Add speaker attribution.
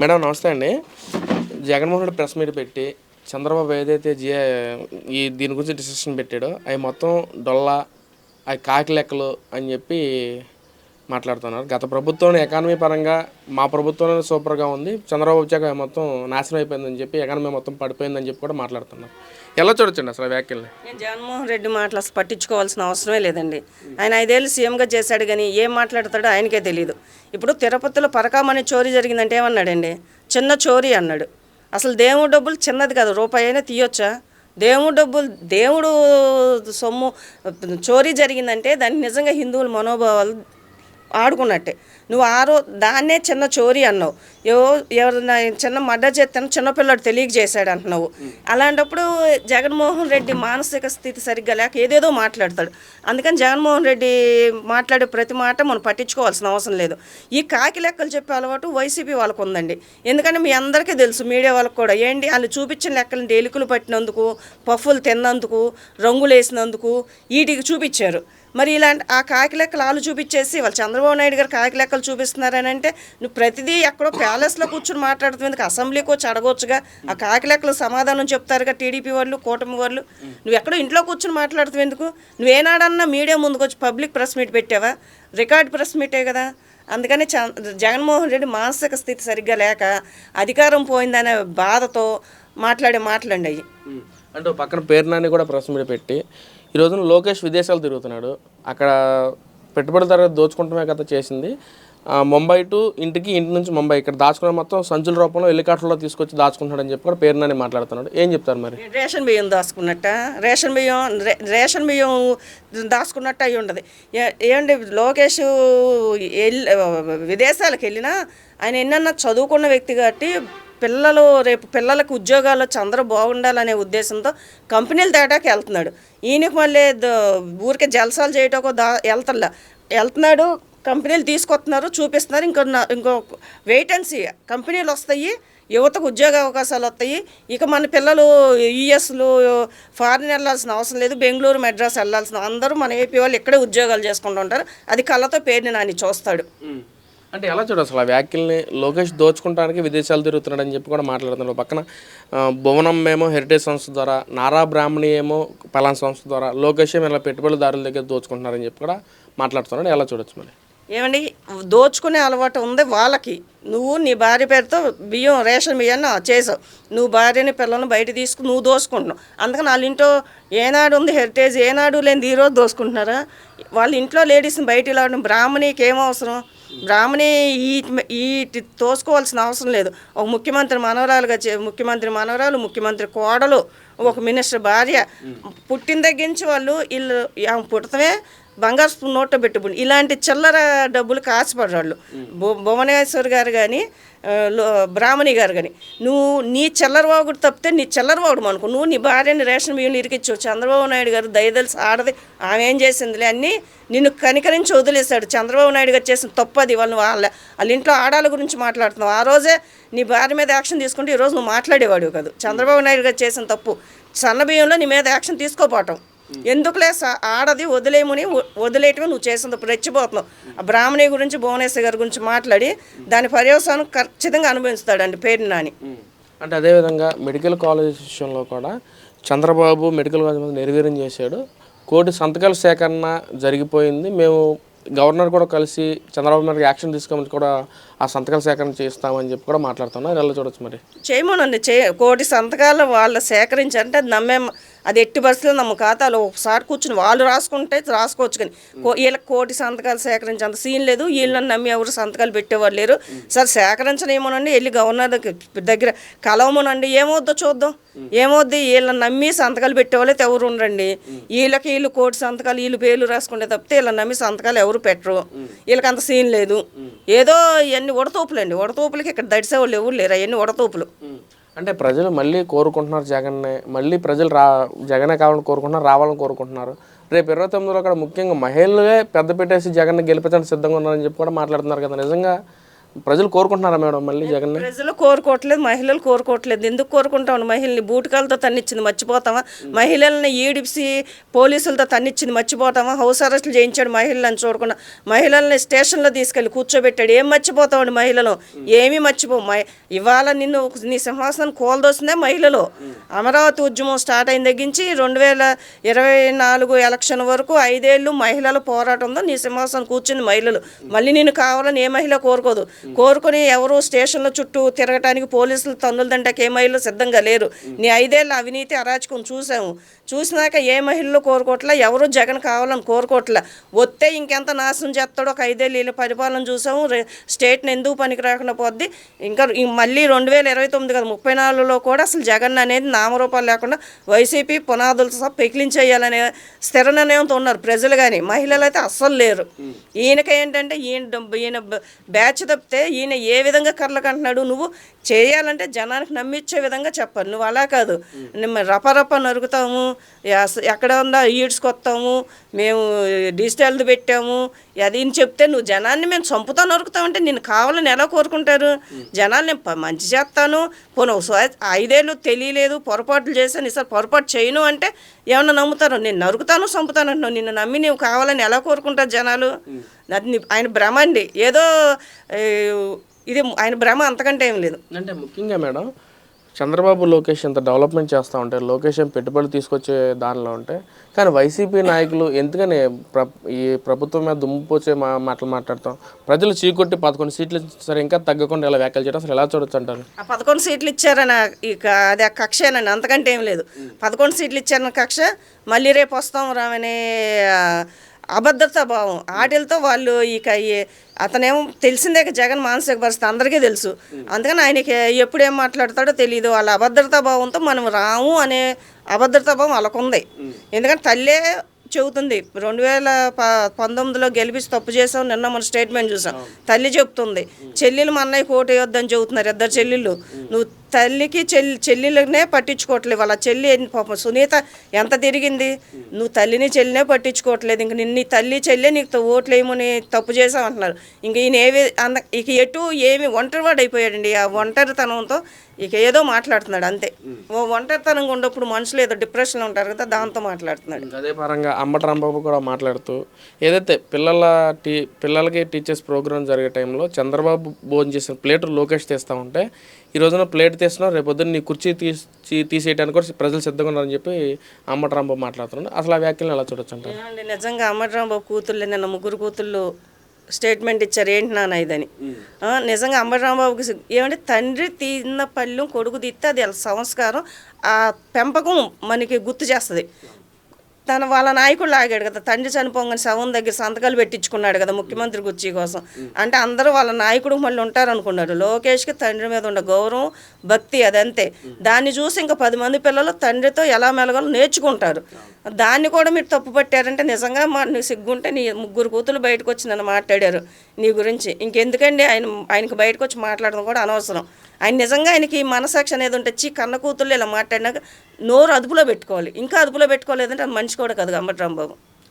Speaker 1: Madam నమస్తే అండి. Jaganmohan Reddy press meet పెట్టి చంద్రబాబు ఏదైతే జియా ఈ దీని గురించి డిసిషన్ పెట్టాడో అవి మొత్తం డొల్లా అవి కాకి లెక్కలు అని చెప్పి మాట్లాడుతున్నారు. గత ప్రభుత్వం ఎకానమీ పరంగా మా ప్రభుత్వంలో సూపర్గా ఉంది. చంద్రబాబు వచ్చాక మొత్తం నాశనం అయిపోయిందని చెప్పి ఎకానమీ మొత్తం పడిపోయిందని చెప్పి కూడా మాట్లాడుతున్నారు. ఎలా చూడొచ్చండి అసలు వ్యాఖ్యల్ని?
Speaker 2: నేను జగన్మోహన్ రెడ్డి మాటలు అసలు పట్టించుకోవాల్సిన అవసరమే లేదండి. ఆయన ఐదేళ్ళు సీఎంగా చేశాడు కానీ ఏం మాట్లాడతాడో ఆయనకే తెలియదు ఇప్పుడు తిరుపతిలో పరకామణి చోరీ జరిగిందంటే ఏమన్నాడండి? చిన్న చోరీ అన్నాడు. అసలు దేవుడు డబ్బులు చిన్నది కాదు రూపాయి అయినా తీయొచ్చా? దేవుడు డబ్బులు దేవుడు సొమ్ము చోరీ జరిగిందంటే దాన్ని నిజంగా హిందువుల మనోభావాలు ఆడుకున్నట్టే. నువ్వు ఆరో దాన్నే చిన్న చోరీ అన్నావు. ఏవో ఎవరైనా చిన్న మడ్డ చేస్తాను చిన్నపిల్లడు తెలియక చేశాడు అంటున్నావు. అలాంటప్పుడు జగన్మోహన్ రెడ్డి మానసిక స్థితి సరిగ్గా లేక ఏదేదో మాట్లాడతాడు. అందుకని జగన్మోహన్ రెడ్డి మాట్లాడే ప్రతి మాట మనం పట్టించుకోవాల్సిన అవసరం లేదు. ఈ కాకి లెక్కలు చెప్పే అలవాటు వైసీపీ వాళ్ళకు ఉందండి. ఎందుకంటే మీ అందరికీ తెలుసు మీడియా వాళ్ళకు కూడా. ఏంటి? వాళ్ళు చూపించిన లెక్కలు ఎలుకలు పట్టినందుకు పఫ్ఫులు తిన్నందుకు రంగులు వేసినందుకు వీటికి చూపించారు. మరి ఇలాంటి ఆ కాకి లెక్కలు వాళ్ళు చూపించేసి వాళ్ళు చంద్రబాబు నాయుడు గారు కాకి లెక్కలు చూపిస్తున్నారని అంటే నువ్వు ప్రతిదీ ఎక్కడో ప్యాలెస్లో కూర్చుని మాట్లాడుతుంది అసెంబ్లీకి వచ్చి అడగొచ్చుగా? ఆ కాకి లెక్కలు సమాధానం చెప్తారుగా టీడీపీ వాళ్ళు కూటమి వాళ్ళు. నువ్వు ఎక్కడో ఇంట్లో కూర్చుని మాట్లాడుతావు ఎందుకు? నువ్వేనాడన్నా మీడియా ముందుకు వచ్చి పబ్లిక్ ప్రెస్ మీట్ పెట్టావా? రికార్డ్ ప్రెస్ మీటే కదా? అందుకని చ జగన్మోహన్ రెడ్డి మానసిక స్థితి సరిగ్గా లేక అధికారం పోయిందనే బాధతో మాట్లాడే మాటలండి అవి.
Speaker 1: అంటే పక్కన పేరునాన్ని కూడా ప్రెస్ మీట్ పెట్టి ఈ రోజున లోకేష్ విదేశాలు తిరుగుతున్నాడు. అక్కడ పెట్టుబడిదారు దోచుకుంటమే కదా చేసింది. ఆ, ముంబై టు ఇంటికి ఇంటి నుంచి ముంబై ఇక్కడ దాచుకునే మొత్తం సంచుల రూపంలో హెలికాప్టర్లో తీసుకొచ్చి దాచుకుంటాడని చెప్పి కూడా పేరునాని మాట్లాడుతున్నాడు. ఏం చెప్తారు మరి?
Speaker 2: రేషన్ బియ్యం దాచుకున్నట్ట? రేషన్ బియ్యం రే- రేషన్ బియ్యం దాచుకున్నట్ట అయి ఉండదు. ఏమండి లోకేష్ ఎల్- విదేశాలకు వెళ్ళినా ఆయన ఎన్నన్నా చదువుకున్న వ్యక్తి కాబట్టి పిల్లలు రేపు పిల్లలకు ఉద్యోగాలు వచ్చి అందరూ బాగుండాలనే ఉద్దేశంతో కంపెనీలు తేటాకి వెళ్తున్నాడు. ఈయనకి మళ్ళీ ఊరికే జలసాలు చేయటం దా వెళ్తల్లా వెళ్తున్నాడు కంపెనీలు తీసుకొస్తున్నారు చూపిస్తున్నారు. ఇంకో ఇంకో వెయిటెన్సీ కంపెనీలు వస్తాయి యువతకు ఉద్యోగ అవకాశాలు వస్తాయి. ఇక మన పిల్లలు యుఎస్లు ఫారిన్ వెళ్ళాల్సిన అవసరం లేదు బెంగళూరు మెడ్రాస్ వెళ్ళాల్సిన అందరూ మన ఏపీ వాళ్ళు ఇక్కడే ఉద్యోగాలు చేసుకుంటూ ఉంటారు. అది కళ్ళతో పేరుని నాని చూస్తాడు.
Speaker 1: అంటే ఎలా చూడు అసలు ఆ వ్యాఖ్యల్ని లోకేష్ దోచుకుంటానికి విదేశాలు తిరుగుతున్నాడని చెప్పి కూడా మాట్లాడుతున్నాడు. పక్కన భువనం ఏమో హెరిటేజ్ సంస్థ ద్వారా నారా బ్రాహ్మణి ఏమో పలాన్ సంస్థ ద్వారా లోకేష్ ఏమో ఇలా పెట్టుబడిదారుల దగ్గర దోచుకుంటున్నారని చెప్పి కూడా మాట్లాడుతున్నాడు. ఎలా చూడొచ్చు మరి?
Speaker 2: ఏమండి దోచుకునే అలవాటు ఉంది వాళ్ళకి. నువ్వు నీ భార్య పేరుతో బియ్యం రేషన్ బియ్యాన్ని చేసావు. నువ్వు భార్యని పిల్లల్ని బయట తీసుకు నువ్వు దోసుకుంటున్నావు. అందుకని వాళ్ళ ఇంట్లో ఏనాడు ఉంది హెరిటేజ్ ఏనాడు లేని ఈ రోజు దోసుకుంటున్నారా? వాళ్ళ ఇంట్లో లేడీస్ని బయట ఇలా బ్రాహ్మణికి ఏం అవసరం? బ్రాహ్మణి ఈ ఈ తోసుకోవాల్సిన అవసరం లేదు. ఒక ముఖ్యమంత్రి మనవరాలుగా చే ముఖ్యమంత్రి మనవరాలు ముఖ్యమంత్రి కోడలు ఒక మినిస్టర్ భార్య పుట్టిన దగ్గర నుంచి వాళ్ళు వీళ్ళు ఆమె పుట్టతమే బంగారు స్పూన్ నోట్లో పెట్టుబడి ఇలాంటి చిల్లర డబ్బులు కాచిపడ్డాళ్ళు భు- భువనేశ్వర్ గారు కానీ బ్రాహ్మణి గారు కానీ నువ్వు నీ చిల్లర వాగుడు తప్పితే నీ చిల్లర వాగుడు అనుకో నువ్వు నీ భార్యని రేషన్ బియ్యం ఇరికిచ్చావు. చంద్రబాబు నాయుడు గారు దయదలిసి ఆడది ఆమె ఏం చేసిందిలే అన్నీ నిన్ను కనికరించి వదిలేశాడు. చంద్రబాబు నాయుడు గారు చేసిన తప్పు అది. వాళ్ళు వాళ్ళ వాళ్ళ ఇంట్లో ఆడాల గురించి మాట్లాడుతున్నావు. ఆ రోజే నీ భార్య మీద యాక్షన్ తీసుకుంటే ఈరోజు నువ్వు మాట్లాడేవాడు కాదు. చంద్రబాబు నాయుడు గారు చేసిన తప్పు. సన్న బియ్యంలో నీ మీద యాక్షన్ తీసుకోపోవటం ఎందుకులే స- ఆడది వదిలేయమని వదిలేయటమే నువ్వు చేసింది. రెచ్చిపోతున్నావు. ఆ బ్రాహ్మణి గురించి భువనేశ్వర్ గారి గురించి మాట్లాడి దాని పర్యవసానం ఖచ్చితంగా అనుభవిస్తాడండి పేరు నాని.
Speaker 1: అంటే అదేవిధంగా మెడికల్ కాలేజ్ విషయంలో కూడా చంద్రబాబు మెడికల్ కాలేజ్ మీద నిర్వీర్యం చేశాడు. కోటి సంతకాల సేకరణ జరిగిపోయింది. మేము గవర్నర్ కూడా కలిసి చంద్రబాబు మీద యాక్షన్ తీసుకోమని కూడా ఆ సంతకాల సేకరణ చేస్తామని చెప్పి కూడా మాట్లాడుతున్నారు ఎలా చూడొచ్చు మరి.
Speaker 2: చేయమనండి. చే కోటి సంతకాలు వాళ్ళు సేకరించారంటే అది నమ్మే అది ఎట్టి పరిస్థితుల్లో నమ్మ ఖాతాలో ఒకసారి కూర్చుని వాళ్ళు రాసుకుంటే రాసుకోవచ్చు కానీ వీళ్ళకి కోటి సంతకాలు సేకరించేంత సీన్ లేదు. వీళ్ళని నమ్మి ఎవరు సంతకాలు పెట్టేవాళ్ళు లేరు. సార్ సేకరించనేమోనండి వెళ్ళి గవర్నర్ దగ్గర దగ్గర ఏమవుద్దో చూద్దాం. ఏమవుద్ది? వీళ్ళని నమ్మి సంతకాలు పెట్టేవాళ్ళు ఎవరు ఉండరండి. వీళ్ళకి వీళ్ళు కోటి సంతకాలు వీళ్ళు పేర్లు రాసుకుంటే తప్పితే వీళ్ళని నమ్మి సంతకాలు ఎవరు పెట్టరు. వీళ్ళకి అంత సీన్ లేదు. ఏదో ఇవన్నీ ఉడతూపులండి ఉడతూపులకి ఇక్కడ దడిసేవాళ్ళు ఎవరు లేరు. అవన్నీ ఉడతూపులు
Speaker 1: అంటే ప్రజలు మళ్ళీ కోరుకుంటున్నారు జగన్నే మళ్ళీ ప్రజలు రా జగనే కావాలని కోరుకుంటున్నారు రావాలని కోరుకుంటున్నారు. రేపు ఇరవై తొమ్మిదిలో అక్కడ ముఖ్యంగా మహిళలే పెద్ద పెట్టేసి జగన్ గెలిపించడానికి సిద్ధంగా ఉన్నారని చెప్పి కూడా మాట్లాడుతున్నారు కదా. నిజంగా ప్రజలు కోరుకుంటున్నారా మేడం మళ్ళీ జగన్
Speaker 2: ప్రజలు కోరుకోవట్లేదు మహిళలు కోరుకోవట్లేదు. ఎందుకు కోరుకుంటాం మహిళల్ని బూటకాలతో తన్నిచ్చింది మర్చిపోతామా మహిళల్ని ఈడిపిసి పోలీసులతో తన్నిచ్చింది మర్చిపోతామా హౌస్ అరెస్టులు చేయించాడు మహిళలను చూడకుండా. మహిళల్ని స్టేషన్లో తీసుకెళ్ళి కూర్చోబెట్టాడు. ఏం మర్చిపోతామండి మహిళలు? ఏమీ మర్చిపో ఇవాళ నిన్ను నీ సింహాసనం కోల్దోస్తుందే మహిళలు. అమరావతి ఉద్యమం స్టార్ట్ అయిన తగ్గించి రెండు వేల ఇరవై నాలుగు ఎలక్షన్ వరకు ఐదేళ్ళు మహిళల పోరాటంలో నీ సింహాసనం కూర్చుంది మహిళలు. మళ్ళీ నేను కావాలని ఏ మహిళ కోరుకోదు. కోరుకొని ఎవరు స్టేషన్ల చుట్టూ తిరగటానికి పోలీసులు తన్నులు దండకి ఏ మహిళలు సిద్ధంగా లేరు. నీ ఐదేళ్ళ అవినీతి అరాచకం చూసాము చూసినాక ఏ మహిళలు కోరుకోవట్లే ఎవరు జగన్ కావాలని కోరుకోవట్లే వస్తే ఇంకెంత నాశనం చేస్తాడో ఒక ఐదేళ్ళు వీళ్ళ పరిపాలన చూసాము స్టేట్ని ఎందుకు పనికి రాకుండా పోద్ది? ఇంకా మళ్ళీ రెండు వేల ఇరవై తొమ్మిది కదా ముప్పై నాలుగులో కూడా అసలు జగన్ అనేది నామరూపాలు లేకుండా వైసీపీ పునాదులతో సహా పెకిలించేయాలనే స్థిర నిర్ణయంతో ఉన్నారు ప్రజలు కానీ మహిళలు అయితే అస్సలు లేరు. ఈయనకి ఏంటంటే ఈయన ఈయన బ్యాచ్ తప్పితే ఈయన ఏ విధంగా కర్లకంటున్నాడు నువ్వు చేయాలంటే జనానికి నమ్మించే విధంగా చెప్పాలి. నువ్వు అలా కాదు. మేము రపరప నరుకుతాము. ఎస్- ఎక్కడ ఉందా ఈడ్చుకొస్తాము. మేము డిజిటల్ది పెట్టాము. అది అని చెప్తే నువ్వు జనాన్ని మేము చంపుతా నరుకుతామంటే నేను కావాలని ఎలా కోరుకుంటారు? జనాలు నేను మంచి చేస్తాను. పోను ఐదేళ్ళు తెలియలేదు పొరపాట్లు చేశాను ఈసారి పొరపాటు చేయను అంటే ఏమన్నా నమ్ముతారు? నేను నరుకుతాను చంపుతాను అంటున్నావు. నిన్ను నమ్మి నువ్వు కావాలని ఎలా కోరుకుంటారు జనాలు? అది ఆయన భ్రమ అండి. ఏదో ఇది ఆయన భ్రమ అంతకంటే ఏం లేదు.
Speaker 1: అంటే ముఖ్యంగా మేడం చంద్రబాబు లోకేష్ ఇంత డెవలప్మెంట్ చేస్తూ ఉంటే లోకేష్ పెట్టుబడులు తీసుకొచ్చే దానిలో ఉంటే కానీ వైసీపీ నాయకులు ఎందుకని ప్ర ఈ ప్రభుత్వం మీద దుమ్ముపోచే మా మాటలు మాట్లాడతాం? ప్రజలు చీకొట్టి పదకొండు సీట్లు సరే ఇంకా తగ్గకుండా ఇలా వ్యాఖ్యలు చేయడం అసలు ఎలా చూడొచ్చు అంటారు?
Speaker 2: ఆ పదకొండు సీట్లు ఇచ్చారని ఇక అది ఆ కక్షేనండి. అంతకంటే ఏం లేదు. పదకొండు సీట్లు ఇచ్చారన్న కక్ష మళ్ళీ రేపు వస్తాం రామనే ఆ, అభద్రతా భావం. ఆటలతో వాళ్ళు ఇక అతనేమో తెలిసిందే జగన్ మానసిక పరిస్థితి అందరికీ తెలుసు. అందుకని ఆయనకి ఎప్పుడు మాట్లాడతాడో తెలియదు వాళ్ళ అభద్రతా భావంతో మనం రాము అనే అభద్రతా భావం వాళ్ళకు ఉంది ఎందుకంటే తల్లే చెబుతుంది. రెండు వేల ప పంతొమ్మిదిలో గెలిపించి తప్పు చేసాం నిన్న మన స్టేట్మెంట్ చూసాం. తల్లి చెప్తుంది చెల్లెలు మా అన్నయ్య కోట వేయొద్దని చెబుతున్నారు ఇద్దరు చెల్లెళ్ళు. నువ్వు తల్లికి చెల్లి చెల్లెలనే పట్టించుకోవట్లేదు వాళ్ళ చెల్లి పాపం సునీత ఎంత తిరిగింది? నువ్వు తల్లిని చెల్లినే పట్టించుకోవట్లేదు ఇంక నిన్ను తల్లి చెల్లె నీకు ఓట్లేమని తప్పు చేసావు అంటున్నారు. ఇంక ఈయన ఏవి అంద ఇక ఎటు ఏమి ఒంటరివాడు అయిపోయాడండి ఆ ఒంటరితనంతో ఇక ఏదో మాట్లాడుతున్నాడు అంతే. ఓ ఒంటరితనంగా ఉన్నప్పుడు మనుషులు ఏదో డిప్రెషన్లో ఉంటారు కదా దాంతో మాట్లాడుతున్నాడు.
Speaker 1: అదే పరంగా అంబటి రాంబాబు కూడా మాట్లాడుతూ ఏదైతే పిల్లల టీ పిల్లలకి టీచర్స్ ప్రోగ్రామ్ జరిగే టైంలో చంద్రబాబు భోజనం చేసిన ప్లేట్ లోకేష్ తీస్తూ ఉంటే ఈ రోజున ప్లేట్ తీస్తున్నావు రేపు పొద్దున్న నీ కుర్చీ తీసి తీసేయడానికి కూడా ప్రజలు సిద్ధంగా ఉన్నారని చెప్పి అంబటి రాంబాబు మాట్లాడుతున్నాడు. అసలు ఆ వ్యాఖ్యలను ఎలా చూడొచ్చు
Speaker 2: ఏమండి నిజంగా అమ్మరాంబాబు కూతుళ్ళు నిన్న ముగ్గురు కూతుళ్ళు స్టేట్మెంట్ ఇచ్చారు ఏంటి నాన్న ఇదని. నిజంగా అమ్మరాంబాబుకి సిగ్గు- ఏమంటే తండ్రి తిన్న పళ్ళెం కొడుకు తీస్తే అది సంస్కారం ఆ పెంపకం మనకి గుర్తు చేస్తుంది. తన వాళ్ళ నాయకుడు లాగాడు కదా. తండ్రి చనిపోగానే శవం దగ్గర సంతకాలు పెట్టించుకున్నాడు కదా ముఖ్యమంత్రి కుర్చీ కోసం. అంటే అందరూ వాళ్ళ నాయకుడు మళ్ళీ ఉంటారనుకున్నారు. లోకేష్కి తండ్రి మీద ఉన్న గౌరవం భక్తి అదంతే. దాన్ని చూసి ఇంకా పది మంది పిల్లలు తండ్రితో ఎలా మెలగాలో నేర్చుకుంటారు. దాన్ని కూడా మీరు తప్పు పట్టారంటే నిజంగా మా నువ్వు సిగ్గుంటే నీ ముగ్గురు కూతురు బయటకు వచ్చి నన్ను మాట్లాడారు నీ గురించి. ఇంకెందుకండి ఆయన ఆయనకి బయటకు వచ్చి మాట్లాడడం కూడా అనవసరం. ఆయన నిజంగా ఆయనకి మనసాక్షి అనేది ఉంటే చీ కన్న కూతుళ్ళు ఇలా మాట్లాడినాక నోరు అదుపులో పెట్టుకోవాలి. ఇంకా అదుపులో పెట్టుకోలేదంటే అది మంచి కూడా కాదు అంబటి రాంబాబు